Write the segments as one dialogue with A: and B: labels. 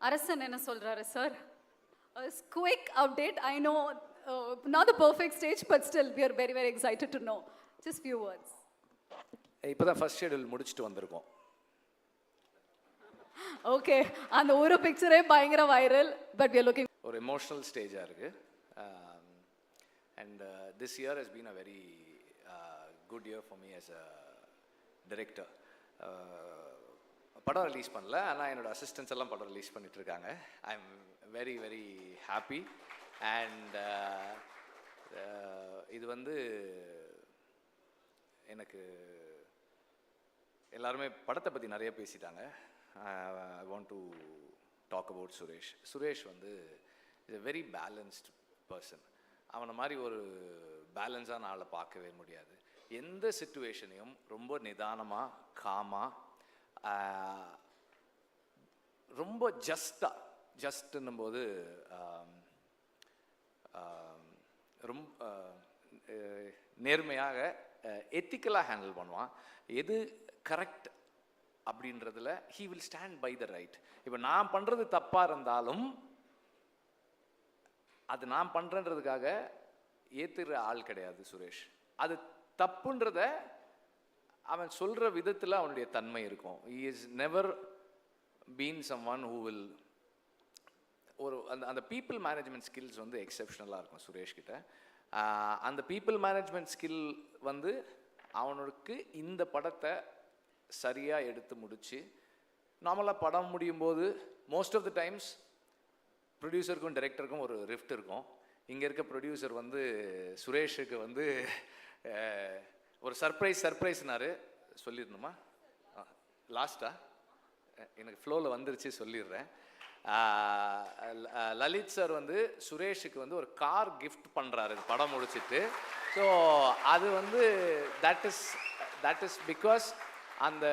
A: அரசன் என்ன சொல்றாரு sir quick update I know not the perfect stage but still we are very very excited to know just few words
B: இப்போ தான் first schedule முடிச்சுட்டு வந்திருக்கோம்.
A: Okay அந்த ஒரு பிக்சரே பயங்கர viral but we are looking
B: ஒரு எமோஷ்னல் ஸ்டேஜாக இருக்குது and this year has been a very good year for me as a director படம் ரிலீஸ் பண்ணல. ஆனால் என்னோடய அசிஸ்டன்ஸ் எல்லாம் படம் ரிலீஸ் பண்ணிட்டு இருக்காங்க I am very very happy and இது வந்து எனக்கு எல்லாருமே படத்தை பற்றி நிறைய பேசிட்டாங்க. I want to talk about Suresh Suresh வந்து is a very balanced person அவனை மாதிரி ஒரு பேலன்ஸான ஆளை பார்க்கவே முடியாது. எந்த சுச்சுவேஷனையும் ரொம்ப நிதானமாக காமாக ரொம்ப ஜஸ்டாக ஜஸ்ட்னும் போது ரொம்ப நேர்மையாக எத்திக்கலாக ஹேண்டில் பண்ணுவான். எது கரெக்ட் அப்படின்றதுல he will stand by the right இப்போ நான் பண்ணுறது தப்பாக இருந்தாலும் அது நான் பண்ணுறன்றதுக்காக ஏற்றுற ஆள் கிடையாது சுரேஷ். அது தப்புன்றத அவன் சொல்கிற விதத்தில் அவனுடைய தன்மை இருக்கும். He is never been someone who will ஒரு அந்த அந்த பீப்புள் மேனேஜ்மெண்ட் ஸ்கில்ஸ் வந்து எக்ஸப்ஷனலாக இருக்கும் சுரேஷ் கிட்ட. அந்த பீப்புள் மேனேஜ்மெண்ட் ஸ்கில் வந்து அவனுக்கு இந்த படத்தை சரியாக எடுத்து முடித்து நார்மலாக படம் முடியும் போது மோஸ்ட் ஆஃப் த டைம்ஸ் ப்ரொடியூசருக்கும் டைரக்டருக்கும் ஒரு ரிஃப்ட் இருக்கும். இங்கே இருக்க ப்ரொடியூசர் வந்து சுரேஷுக்கு வந்து ஒரு சர்ப்ரைஸ் சர்ப்ரைஸ்னாரு சொல்லிடணுமா? லாஸ்ட்டா எனக்கு ஃப்ளோவில் வந்துருச்சு சொல்லிடுறேன். லலித் சார் வந்து சுரேஷுக்கு வந்து ஒரு கார் கிஃப்ட் பண்ணுறாரு படம் முடிச்சிட்டு. ஸோ அது வந்து that is that is because அந்த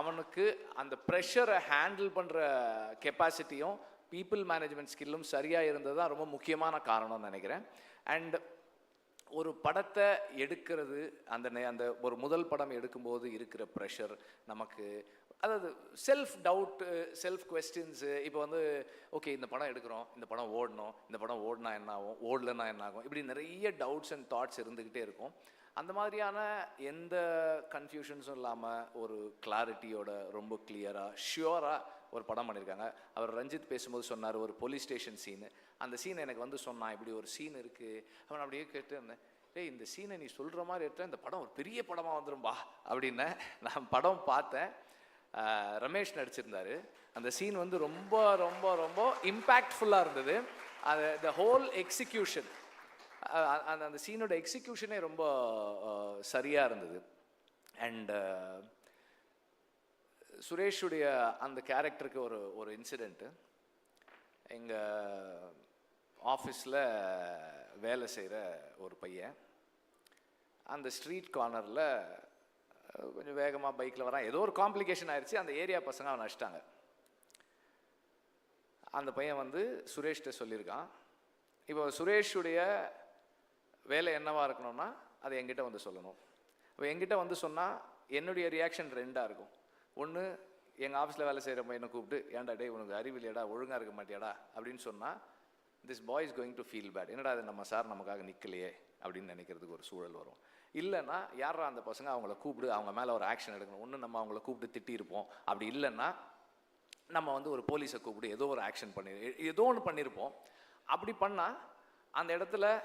B: அவனுக்கு அந்த ப்ரெஷரை ஹேண்டில் பண்ணுற கெப்பாசிட்டியும் பீப்புள் மேனேஜ்மெண்ட் ஸ்கில்லும் சரியாக இருந்தது தான் ரொம்ப முக்கியமான காரணம்னு நினைக்கிறேன். அண்ட் ஒரு படத்தை எடுக்கிறது அந்த நே- அந்த ஒரு முதல் படம் எடுக்கும்போது இருக்கிற ப்ரெஷர் நமக்கு அதாவது செல்ஃப் டவுட்டு செல்ஃப் கொஸ்டின்ஸு இப்போ வந்து ஓகே இந்த படம் எடுக்கிறோம் இந்த படம் ஓடணும் இந்த படம் ஓடினா என்ன ஆகும் ஓடலன்னா என்ன ஆகும் இப்படி நிறைய டவுட்ஸ் அண்ட் தாட்ஸ் இருந்துக்கிட்டே இருக்கும். அந்த மாதிரியான எந்த கன்ஃபியூஷன்ஸும் இல்லாமல் ஒரு கிளாரிட்டியோட ரொம்ப கிளியராக ஷியோராக ஒரு படம் பண்ணியிருக்காங்க அவர் ரஞ்சித் பேசும்போது சொன்னார் ஒரு போலீஸ் ஸ்டேஷன் சீனு அந்த சீனை எனக்கு வந்து சொன்னான் இப்படி ஒரு சீன் இருக்குது அவன் அப்படியே கேட்டு இருந்தேன். டேய் இந்த சீனை நீ சொல்கிற மாதிரி எடுத்தா இந்த படம் ஒரு பெரிய படமாக வந்துடும்பா அப்படின்னு நான் படம் பார்த்தேன். ரமேஷ் நடிச்சிருந்தாரு. அந்த சீன் வந்து ரொம்ப ரொம்ப ரொம்ப இம்பேக்ட்ஃபுல்லாக இருந்தது. அது த ஹோல் எக்ஸிக்யூஷன் அந்த அந்த சீனோட எக்ஸிக்யூஷனே ரொம்ப சரியாக இருந்தது. அண்டு சுரேஷுடைய அந்த கேரக்டருக்கு ஒரு ஒரு இன்சிடெண்ட்டு எங்கள் ஆஃபீஸில் வேலை செய்கிற ஒரு பையன். அந்த ஸ்ட்ரீட் கார்னரில் கொஞ்சம் வேகமாக பைக்கில் வரான். ஏதோ ஒரு காம்ப்ளிகேஷன் ஆயிடுச்சு. அந்த ஏரியா பசங்க அவனை அடிச்சிட்டாங்க. அந்த பையன் வந்து சுரேஷ்கிட்ட சொல்லியிருக்கான். இப்போ சுரேஷுடைய வேலை என்னவாக இருக்கணும்னா அதை என்கிட்ட வந்து சொல்லணும். இப்போ என்கிட்ட வந்து சொன்னால் என்னுடைய ரியாக்ஷன் ரெண்டாக இருக்கும். ஒன்று எங்கள் ஆஃபீஸில் வேலை செய்கிற பையனை கூப்பிட்டு ஏன்டா டே உனக்கு அறிவில்லையடா ஒழுங்காக இருக்க மாட்டியாடா? அப்படின்னு சொன்னால் this boy is going to feel bad என்னடா அது நம்ம சார் நமக்காக நிற்கலையே அப்படின்னு நினைக்கிறதுக்கு ஒரு சூழல் வரும். இல்லைன்னா யாரா அந்த பசங்க அவங்கள கூப்பிடு அவங்க மேலே ஒரு ஆக்ஷன் எடுக்கணும். ஒன்று நம்ம அவங்கள கூப்பிட்டு திட்டியிருப்போம். அப்படி இல்லைன்னா நம்ம வந்து ஒரு போலீஸை கூப்பிட்டு ஏதோ ஒரு ஆக்ஷன் பண்ணி ஏதோ ஒன்று பண்ணியிருப்போம். அப்படி பண்ணால் அந்த இடத்துல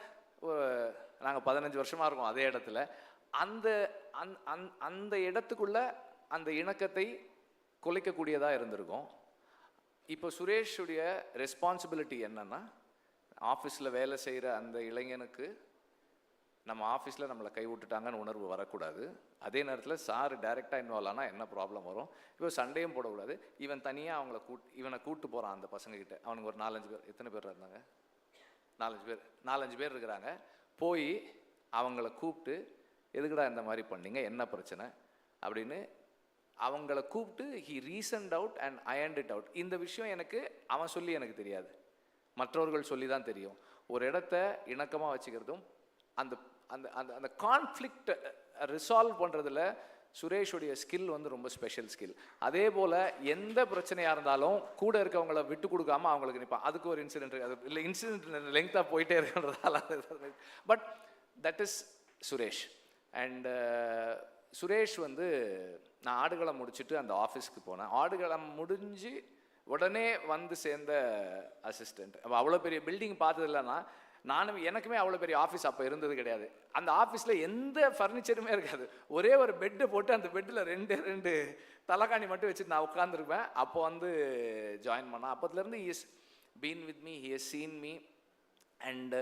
B: நாங்கள் பதினஞ்சு வருஷமாக இருக்கோம் அதே இடத்துல. அந்த அந்- அந்- அந்த இடத்துக்குள்ள அந்த இணக்கத்தை குலைக்கக்கூடியதாக இருந்திருக்கும். இப்போ சுரேஷுடைய ரெஸ்பான்சிபிலிட்டி என்னன்னா ஆஃபீஸில் வேலை செய்கிற அந்த இளைஞனுக்கு நம்ம ஆஃபீஸில் நம்மளை கை விட்டுட்டாங்கன்னு உணர்வு வரக்கூடாது. அதே நேரத்தில் சார் டைரெக்டாக இன்வால்வ் ஆனால் என்ன ப்ராப்ளம் வரும்? இப்போ சண்டையும் போடக்கூடாது. இவன் தனியாக அவங்கள கூட் இவனை கூப்பிட்டு போகிறான் அந்த பசங்கக்கிட்ட அவனுக்கு ஒரு நாலஞ்சு பேர் எத்தனை பேர் இருந்தாங்க? நாலஞ்சு பேர் நாலஞ்சு பேர் இருக்கிறாங்க. போய் அவங்கள கூப்பிட்டு எதுக்குடா இந்த மாதிரி பண்ணீங்க? என்ன பிரச்சனை? அப்படின்னு அவங்கள கூப்பிட்டு he reasoned out and ironed it out இந்த விஷயம் எனக்கு அவன் சொல்லி எனக்கு தெரியாது. மற்றவர்கள் சொல்லி தான் தெரியும். ஒரு இடத்த இணக்கமாக வச்சுக்கிறதும் அந்த அந்த அந்த அந்த கான்ஃப்ளிக்ட் ரிசால்வ் பண்ணுறதுல சுரேஷுடைய ஸ்கில் வந்து ரொம்ப ஸ்பெஷல் ஸ்கில் அதே போல் எந்த பிரச்சனையாக இருந்தாலும் கூட இருக்கவங்கள விட்டு கொடுக்காம அவங்களுக்கு நிற்பான் அதுக்கு ஒரு இன்சிடென்ட் அது இல்லை இன்சிடென்ட் லெங்க்த்தாக போயிட்டே இருக்கிறதால but that is Suresh and Suresh வந்து நான் ஆடுகளம் முடிச்சுட்டு அந்த ஆஃபீஸ்க்கு போனேன். ஆடுகளம் முடிஞ்சு உடனே வந்து சேர்ந்த அசிஸ்டண்ட் அப்போ அவ்வளோ பெரிய பில்டிங் பார்த்தது இல்லைன்னா நானும் எனக்குமே அவ்வளோ பெரிய ஆஃபீஸ் அப்போ இருந்தது கிடையாது. அந்த ஆஃபீஸில் எந்த ஃபர்னிச்சருமே இருக்காது. ஒரே ஒரு பெட்டு போட்டு அந்த பெட்டில் ரெண்டு ரெண்டு தலைகாணி மட்டும் வச்சுட்டு நான் உட்காந்துருப்பேன் அப்போ வந்து ஜாயின் பண்ணேன் அப்போத்துலேருந்து is been with me he is seen me and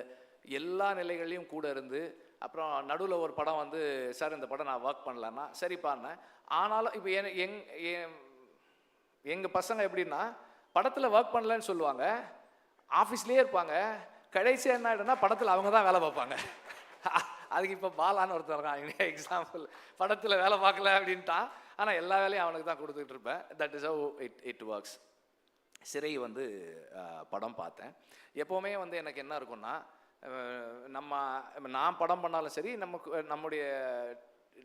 B: எல்லா நிலைகள்லையும் கூட இருந்து அப்புறம் நடுவில் ஒரு படம் வந்து சார் இந்த படம் நான் ஒர்க் பண்ணலன்னா சரிப்பான்னு ஆனாலும் இப்போ என் எங் என் எங்கள் பசங்க எப்படின்னா படத்தில் ஒர்க் பண்ணலன்னு சொல்லுவாங்க. ஆஃபீஸ்லேயே இருப்பாங்க. கடைசியாக என்ன ஆகிடும்னா படத்தில் அவங்க தான் வேலை பார்ப்பாங்க. அதுக்கு இப்போ பாலான்னு ஒருத்தர் இருக்கான். எக்ஸாம்பிள் படத்தில் வேலை பார்க்கல அப்படின்ட்டான். ஆனால் எல்லா வேலையும் அவனுக்கு தான் கொடுத்துக்கிட்டு இருப்பேன். That is how it it works சிறை வந்து படம் பார்த்தேன். எப்போவுமே வந்து எனக்கு என்ன இருக்கும்னா நம்ம நான் படம் பண்ணாலும் சரி நமக்கு நம்முடைய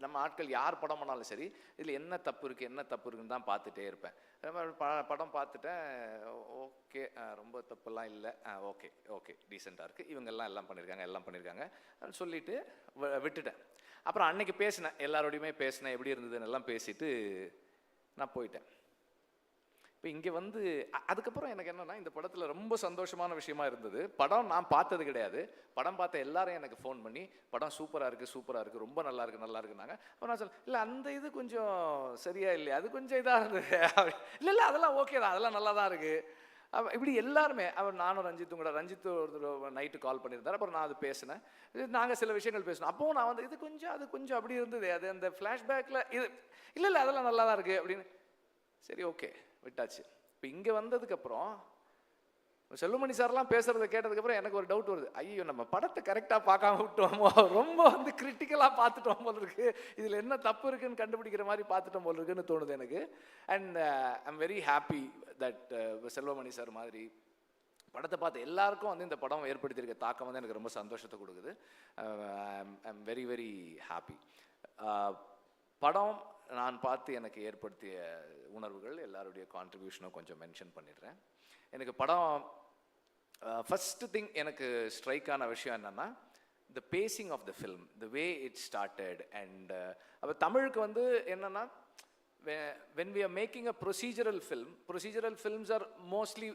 B: நம்ம ஆட்கள் யார் படம் பண்ணாலும் சரி இதில் என்ன தப்பு இருக்குது என்ன தப்பு இருக்குன்னு தான் பார்த்துட்டே இருப்பேன். ப படம் பார்த்துட்டேன் ஓகே ரொம்ப தப்புலாம் இல்லை ஓகே ஓகே டீசெண்டாக இருக்குது இவங்கெல்லாம் எல்லாம் பண்ணியிருக்காங்க எல்லாம் பண்ணியிருக்காங்க அப்படின்னு சொல்லிட்டு விட்டுட்டேன். அப்புறம் அன்னைக்கு பேசினேன் எல்லாரோடையுமே பேசினேன் எப்படி இருந்ததுன்னு எல்லாம் பேசிட்டு நான் போயிட்டேன். இப்போ இங்கே வந்து அதுக்கப்புறம் எனக்கு என்னென்னா இந்த படத்தில் ரொம்ப சந்தோஷமான விஷயமா இருந்தது. படம் நான் பார்த்தது கிடையாது. படம் பார்த்த எல்லாரும் எனக்கு ஃபோன் பண்ணி படம் சூப்பராக இருக்குது சூப்பராக இருக்குது ரொம்ப நல்லா இருக்குது நல்லா இருக்குனாங்க அப்போ நான் சொல்ல இல்லை அந்த இது கொஞ்சம் சரியா இல்லையா அது கொஞ்சம் இதாக இருந்தது இல்லை இல்லை அதெல்லாம் ஓகே தான் அதெல்லாம் நல்லா தான் இருக்குது அவன் இப்படி எல்லாருமே அவர் நானும் ரஞ்சித்தும் கூட ரஞ்சித் ஒரு நைட்டு கால் பண்ணியிருந்தார். அப்புறம் நான் அது பேசினேன். நாங்கள் சில விஷயங்கள் பேசினோம். அப்போவும் நான் வந்து இது கொஞ்சம் அது கொஞ்சம் அப்படி இருந்தது அது அந்த ஃப்ளாஷ்பேக்கில் இது இல்லை இல்லை அதெல்லாம் நல்லா தான் இருக்குது அப்படின்னு. சரி ஓகே விட்டாச்சு. இப்போ இங்கே வந்ததுக்கப்புறம் செல்வமணி சார்லாம் பேசுகிறத கேட்டதுக்கப்புறம் எனக்கு ஒரு டவுட் வருது. ஐயோ நம்ம படத்தை கரெக்டாக பார்க்காம விட்டோமோ? ரொம்ப வந்து கிரிட்டிக்கலாக பார்த்துட்டோம் போல இருக்கு. இதில் என்ன தப்பு இருக்குன்னு கண்டுபிடிக்கிற மாதிரி பார்த்துட்டோம் போல இருக்குன்னு தோணுது எனக்கு. And I'm very happy that Selvamani sir மாதிரி படத்தை பார்த்து எல்லாருக்கும் வந்து இந்த படம் ஏற்படுத்தியிருக்க தாக்கம் வந்து எனக்கு ரொம்ப சந்தோஷத்தை கொடுக்குது. ஐம் வெரி வெரி ஹாப்பி படம் நான் பார்த்து எனக்கு ஏற்படுத்திய உணர்வுகள் எல்லாருடைய கான்ட்ரிபியூஷனும் கொஞ்சம் மென்ஷன் பண்ணிடுறேன். எனக்கு படம் ஃபஸ்ட்டு திங் எனக்கு ஸ்ட்ரைக்கான விஷயம் என்னென்னா the pacing of the film the way it started and அப்போ தமிழுக்கு வந்து என்னென்னா when we are making a procedural film procedural films are mostly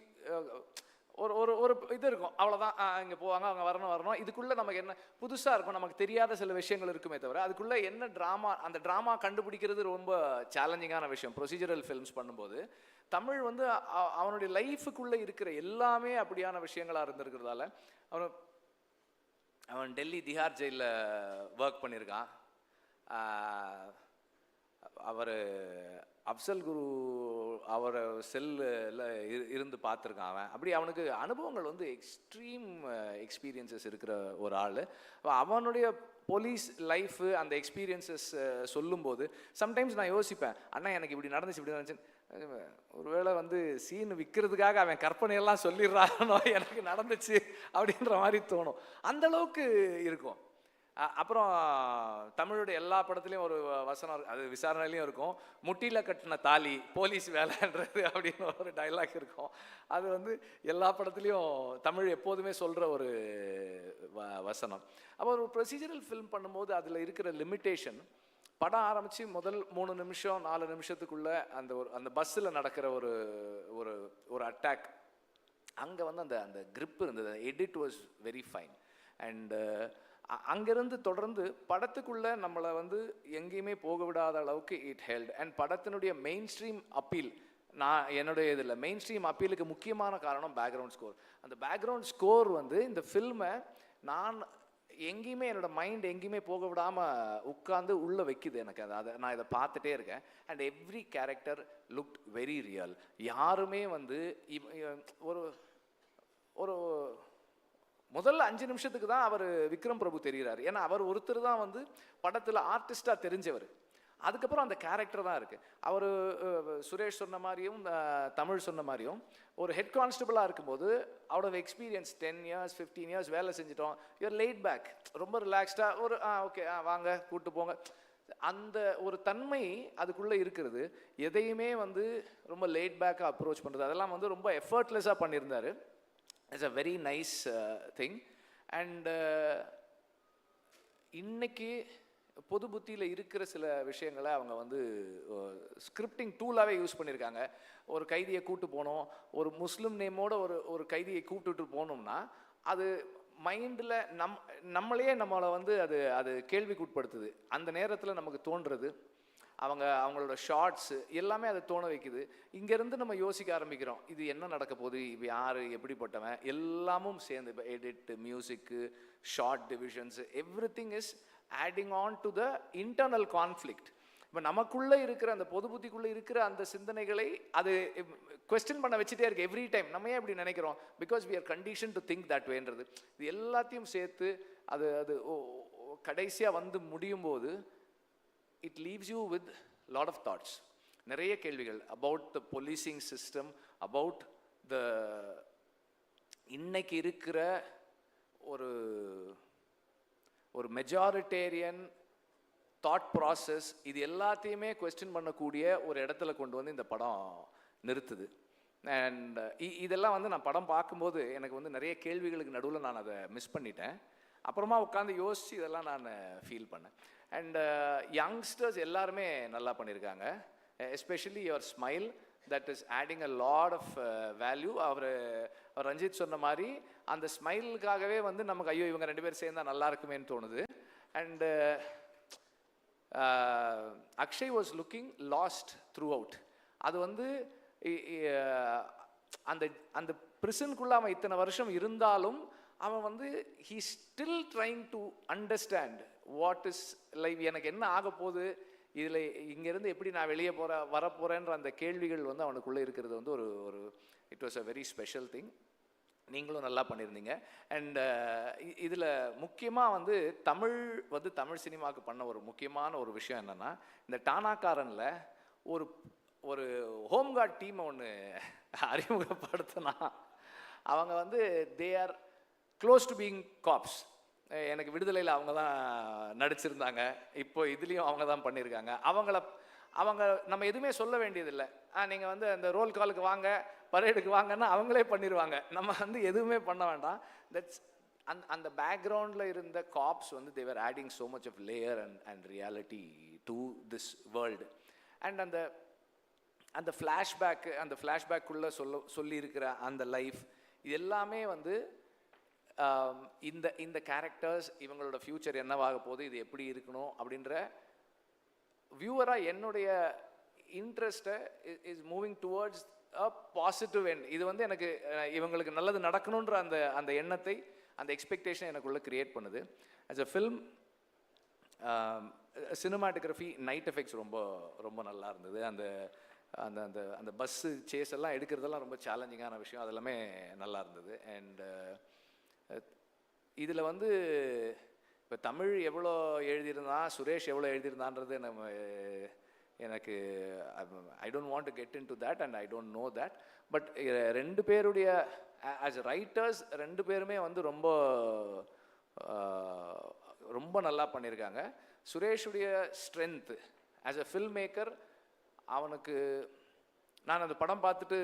B: ஒரு ஒரு ஒரு இது இருக்கும். அவ்வளோதான் இங்கே போவாங்க அவங்க வரணும் வரணும். இதுக்குள்ளே நமக்கு என்ன புதுசாக இருக்கும். நமக்கு தெரியாத சில விஷயங்கள் இருக்குமே தவிர அதுக்குள்ளே என்ன ட்ராமா அந்த ட்ராமா கண்டுபிடிக்கிறது ரொம்ப சேலஞ்சிங்கான விஷயம். ப்ரொசீஜரல் ஃபில்ம்ஸ் பண்ணும்போது தமிழ் வந்து அவனுடைய லைஃபுக்குள்ளே இருக்கிற எல்லாமே அப்படியான விஷயங்களாக இருந்திருக்கிறதால அவன் அவன் டெல்லி திஹார் ஜெயிலில் ஒர்க் பண்ணியிருக்கான். அவர் அப்சல் குரு அவரை செல்லில் இருந்து பார்த்துருக்கான் அவன். அப்படி அவனுக்கு அனுபவங்கள் வந்து எக்ஸ்ட்ரீம் எக்ஸ்பீரியன்சஸ் இருக்கிற ஒரு ஆள். அவனுடைய போலீஸ் லைஃபு அந்த எக்ஸ்பீரியன்சஸ் சொல்லும்போது சம்டைம்ஸ் நான் யோசிப்பேன் அண்ணா எனக்கு இப்படி நடந்துச்சு இப்படி நடந்துச்சு ஒருவேளை வந்து சீன் விற்கிறதுக்காக அவன் கற்பனையெல்லாம் சொல்லிடுறானோ எனக்கு நடந்துச்சு அப்படின்ற மாதிரி தோணும். அந்த அளவுக்கு இருக்கும். அப்புறம் தமிழுடைய எல்லா படத்துலையும் ஒரு வசனம் அது விசாரணையிலையும் இருக்கும். முட்டியில் கட்டின தாலி போலீஸ் வேலைன்றது அப்படின்னு ஒரு டைலாக் இருக்கும். அது வந்து எல்லா படத்துலையும் தமிழ் எப்போதுமே சொல்கிற ஒரு வ- வசனம். அப்போ ஒரு ப்ரொசீஜரல் ஃபில்ம் பண்ணும்போது அதில் இருக்கிற லிமிட்டேஷன் படம் ஆரம்பித்து முதல் மூணு நிமிஷம் நாலு நிமிஷத்துக்குள்ளே அந்த ஒரு அந்த பஸ்ஸில் நடக்கிற ஒரு ஒரு ஒரு அட்டாக் அங்கே வந்து அந்த அந்த grip இருந்தது. Edit was very fine and அங்கேருந்து தொடர்ந்து படத்துக்குள்ளே நம்மளை வந்து எங்கேயுமே போக விடாத அளவுக்கு இட் ஹெல்ட் அண்ட் படத்தினுடைய மெயின் ஸ்ட்ரீம் அப்பீல் நான் என்னுடைய இதில் மெயின் ஸ்ட்ரீம் அப்பீலுக்கு முக்கியமான காரணம் பேக்ரவுண்ட் ஸ்கோர் அந்த பேக்ரவுண்ட் ஸ்கோர் வந்து இந்த ஃபில்மை நான் எங்கேயுமே என்னோட மைண்ட் எங்கேயுமே போக விடாமல் உட்காந்து உள்ளே வைக்குது எனக்கு. அது அதை நான் இதை பார்த்துட்டே இருக்கேன். And every character look very real யாருமே வந்து இவ- ஒரு ஒரு முதல்ல அஞ்சு நிமிஷத்துக்கு தான் அவர் விக்ரம் பிரபு தெரிகிறார் ஏன்னா அவர் ஒருத்தர் தான் வந்து படத்தில் ஆர்டிஸ்டாக தெரிஞ்சவர். அதுக்கப்புறம் அந்த கேரக்டர் தான் இருக்குது அவர் சுரேஷ் சொன்ன மாதிரியும் தமிழ் சொன்ன மாதிரியும் ஒரு ஹெட் கான்ஸ்டபிளாக இருக்கும்போது out of experience ten years fifteen years வேலை செஞ்சிட்டோம். யூஆர் லேட் பேக் ரொம்ப ரிலாக்ஸ்டாக ஒரு ஆ ஓகே ஆ வாங்க கூப்பிட்டு போங்க. அந்த ஒரு தன்மை அதுக்குள்ளே இருக்கிறது. எதையுமே வந்து ரொம்ப லேட் பேக்காக அப்ரோச் பண்ணுறது அதெல்லாம் வந்து ரொம்ப எஃபர்ட்லெஸ்ஸாக பண்ணியிருந்தார். It's a very nice thing and இன்னைக்கு பொது புத்தியில் இருக்கிற சில விஷயங்களை அவங்க வந்து ஸ்கிரிப்டிங் டூலாகவே யூஸ் பண்ணியிருக்காங்க. ஒரு கைதியை கூப்பிட்டு போனோம் ஒரு முஸ்லீம் நேமோட ஒரு ஒரு கைதியை கூப்பிட்டுட்டு போனோம்னா அது மைண்டில் நம் நம்மளையே நம்மளை வந்து அது அது கேள்விக்குட்படுத்துது. அந்த நேரத்தில் நமக்கு தோன்றுறது. அவங்க அவங்களோட ஷார்ட்ஸு எல்லாமே அதை தோண வைக்குது. இங்கேருந்து நம்ம யோசிக்க ஆரம்பிக்கிறோம் இது என்ன நடக்க போகுது? இப்போ யார்? எப்படிப்பட்டவன்? எல்லாமும் சேர்ந்து இப்போ edit music short divisions everything is adding on to the internal conflict இப்போ நமக்குள்ளே இருக்கிற அந்த பொது புத்திக்குள்ளே இருக்கிற அந்த சிந்தனைகளை அது கொஸ்டின் பண்ண வச்சுட்டே இருக்கு எவ்ரி டைம் நம்ம ஏன் இப்படி நினைக்கிறோம்? Because we are condition to think that வேன்றது இது எல்லாத்தையும் சேர்த்து அது அது கடைசியாக வந்து முடியும் போது it leaves you with lot of thoughts நிறைய கேள்விகள் about the policing system about the இன்னைக்கு இருக்கிற ஒரு ஒரு மெஜாரிட்டேரியன் தாட் ப்ராசஸ் இது எல்லாத்தையுமே கொஸ்டின் பண்ணக்கூடிய ஒரு இடத்துல கொண்டு வந்து இந்த படம் நிறுத்துது. அண்ட் இதெல்லாம் வந்து நான் படம் பார்க்கும்போது எனக்கு வந்து நிறைய கேள்விகளுக்கு நடுவில் நான் அதை மிஸ் பண்ணிட்டேன். அப்புறமா உட்காந்து யோசித்து இதெல்லாம் நான் ஃபீல் பண்ணேன். அண்ட் யங்ஸ்டர்ஸ் uh, எல்லாருமே நல்லா பண்ணியிருக்காங்க especially your smile that is adding a lot of value அவர் ரஞ்சித் சொன்ன மாதிரி அந்த ஸ்மைலுக்காகவே வந்து நமக்கு ஐயோ இவங்க ரெண்டு பேரும் சேர்ந்தா நல்லா இருக்குமேன்னு தோணுது. And Akshay was looking lost throughout அது வந்து இ- uh, அந்த அந்த ப்ரிசனுக்குள்ள அவன் இத்தனை வருஷம் இருந்தாலும் அவன் வந்து he still trying to understand what is life எனக்கு என்ன ஆக போகுது? இதில் இங்கேருந்து எப்படி நான் வெளியே போகிற வரப்போகிறேன்ற அந்த கேள்விகள் வந்து அவனுக்குள்ளே இருக்கிறது வந்து ஒரு ஒரு it was a very special thing நீங்களும் நல்லா பண்ணியிருந்தீங்க. அண்ட் uh, இதில் முக்கியமாக வந்து தமிழ் வந்து தமிழ் சினிமாவுக்கு பண்ண ஒரு முக்கியமான ஒரு விஷயம் என்னென்னா இந்த டானாக்காரனில் ஒரு ஒரு ஹோம்கார்ட் டீமை ஒன்று அறிமுகப்படுத்தினா அவங்க வந்து they are close to being cops எனக்கு விடுதலையில் அவங்க தான் நடிச்சிருந்தாங்க. இப்போ இதுலேயும் அவங்க தான் பண்ணியிருக்காங்க அவங்கள அவங்க நம்ம எதுவுமே சொல்ல வேண்டியதில்லை. ஆ நீங்கள் வந்து அந்த ரோல் காலுக்கு வாங்க பரேடுக்கு வாங்கன்னா அவங்களே பண்ணிடுவாங்க நம்ம வந்து எதுவுமே பண்ண வேண்டாம். தட்ஸ் அந் அந்த பேக்ரவுண்டில் இருந்த காப்ஸ் வந்து they're adding so much of layer and and reality to this world and அந்த அந்த ஃப்ளாஷ்பேக்கு அந்த ஃப்ளாஷ்பேக்குள்ளே சொல்ல சொல்லியிருக்கிற அந்த லைஃப் இது எல்லாமே வந்து இந்த இந்த கேரக்டர்ஸ் இவங்களோட ஃப்யூச்சர் என்னவாக போகுது இது எப்படி இருக்கணும் அப்படின்ற வியூவராக என்னுடைய இன்ட்ரெஸ்ட்டை is moving towards a positive end இது வந்து எனக்கு இவங்களுக்கு நல்லது நடக்கணுன்ற அந்த அந்த எண்ணத்தை அந்த எக்ஸ்பெக்டேஷன் எனக்குள்ளே க்ரியேட் பண்ணுது. As a film cinematography night effects ரொம்ப ரொம்ப நல்லா இருந்தது. அந்த அந்த அந்த அந்த பஸ்ஸு சேஸ் எல்லாம் எடுக்கிறதெல்லாம் ரொம்ப சேலஞ்சிங்கான விஷயம். அதெல்லாமே நல்லா இருந்தது. அண்டு இதில் வந்து இப்போ தமிழ் எவ்வளோ எழுதியிருந்தான் சுரேஷ் எவ்வளோ எழுதியிருந்தான்றது நம்ம எனக்கு I don't want to get into that and I don't know that but ரெண்டு பேருடைய ஆஸ் ரைட்டர்ஸ் ரெண்டு பேருமே வந்து ரொம்ப ரொம்ப நல்லா பண்ணியிருக்காங்க. சுரேஷுடைய strength as a film maker அவனுக்கு நான் அந்த படம் பார்த்துட்டு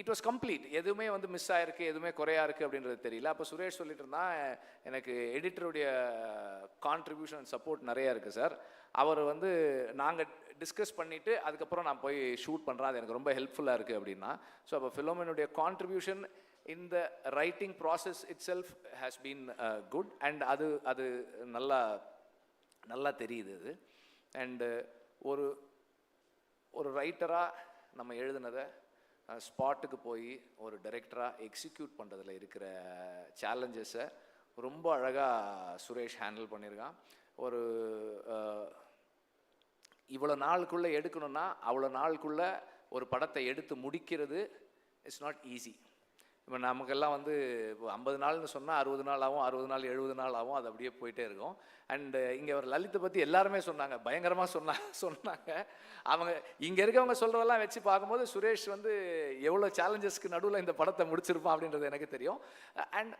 B: இட் வாஸ் கம்ப்ளீட் எதுவுமே வந்து மிஸ் ஆயிருக்கு எதுவுமே குறையா இருக்கு அப்படின்றது தெரியல. அப்போ சுரேஷ் சொல்லிட்டு இருந்தான் எனக்கு எடிட்டருடைய கான்ட்ரிபியூஷன் சப்போர்ட் நிறைய இருக்குது சார் அவர் வந்து நாங்கள் டிஸ்கஸ் பண்ணிவிட்டு அதுக்கப்புறம் நான் போய் ஷூட் பண்ணுறேன் அது எனக்கு ரொம்ப ஹெல்ப்ஃபுல்லாக இருக்குது அப்படின்னா. ஸோ அப்போ ஃபிலோமினுடைய கான்ட்ரிபியூஷன் இந்த writing process itself has been good and அது அது நல்லா நல்லா தெரியுது அது. அண்டு uh, ஒரு ஒரு ரைட்டராக நம்ம எழுதுனதை ஸ்பாட்டுக்கு போய் ஒரு டைரக்டராக எக்ஸிக்யூட் பண்ணுறதுல இருக்கிற சேலஞ்சஸை ரொம்ப அழகாக சுரேஷ் ஹேண்டில் பண்ணியிருக்கான் ஒரு இவ்வளோ நாளுக்குள்ளே எடுக்கணும்னா அவ்வளோ நாளுக்குள்ளே ஒரு படத்தை எடுத்து முடிக்கிறது இட்ஸ் நாட் ஈஸி இப்போ நமக்கெல்லாம் வந்து இப்போ ஐம்பது நாள்னு சொன்னால் அறுபது நாள் ஆகும் அறுபது நாள் எழுபது நாள் ஆகும் அது அப்படியே போயிட்டே இருக்கும். அண்டு இங்கே ஒரு லலித்தை பற்றி எல்லாருமே சொன்னாங்க பயங்கரமாக சொன்னாங்க சொன்னாங்க. அவங்க இங்கே இருக்கவங்க சொல்கிறதெல்லாம் வச்சு பார்க்கும்போது சுரேஷ் வந்து எவ்வளோ சேலஞ்சஸ்க்கு நடுவில் இந்த படத்தை முடிச்சிருப்பான் அப்படின்றது எனக்கு தெரியும். அண்ட்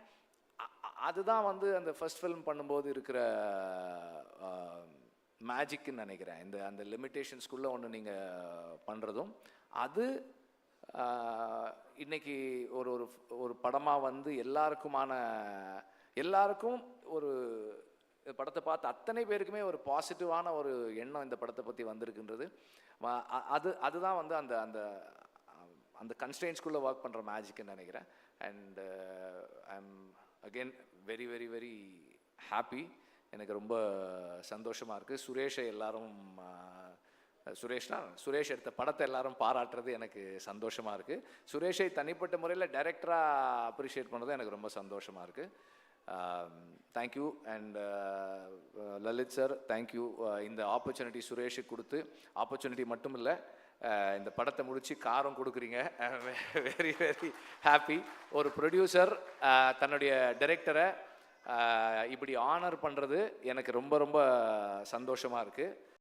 B: அதுதான் வந்து அந்த ஃபர்ஸ்ட் ஃபிலிம் பண்ணும்போது இருக்கிற மேஜிக்குன்னு நினைக்கிறேன். இந்த அந்த லிமிட்டேஷன்ஸ்குள்ளே ஒன்று நீங்கள் பண்ணுறதும் அது இன்னைக்கு ஒரு ஒரு ஒரு படமாக வந்து எல்லாருக்குமான எல்லாருக்கும் ஒரு படத்தை பார்த்து அத்தனை பேருக்குமே ஒரு பாசிட்டிவான ஒரு எண்ணம் இந்த படத்தை பற்றி வந்திருக்குன்றது. அது அதுதான் வந்து அந்த அந்த அந்த கன்ஸ்டன்ஸ்குள்ளே ஒர்க் பண்ணுற மேஜிக்னு நினைக்கிறேன். And I'm again very very very happy எனக்கு ரொம்ப சந்தோஷமாக இருக்குது சுரேஷை எல்லாரும் சுரேஷ்னா சுரேஷ் எடுத்த படத்தை எல்லாரும் பாராட்டுறது எனக்கு சந்தோஷமாக இருக்குது சுரேஷை தனிப்பட்ட முறையில் டைரக்டராக அப்ரிஷியேட் பண்ணுறது எனக்கு ரொம்ப சந்தோஷமாக இருக்குது thank you and Lalit sir thank you இந்த ஆப்பர்ச்சுனிட்டி சுரேஷுக்கு கொடுத்து ஆப்பர்ச்சுனிட்டி மட்டும் இல்லை இந்த படத்தை முடித்து காரம் கொடுக்குறீங்க. வெரி வெரி ஹாப்பி ஒரு ப்ரொடியூசர் தன்னுடைய டைரக்டரை இப்படி ஆனர் பண்ணுறது எனக்கு ரொம்ப ரொம்ப சந்தோஷமாக இருக்குது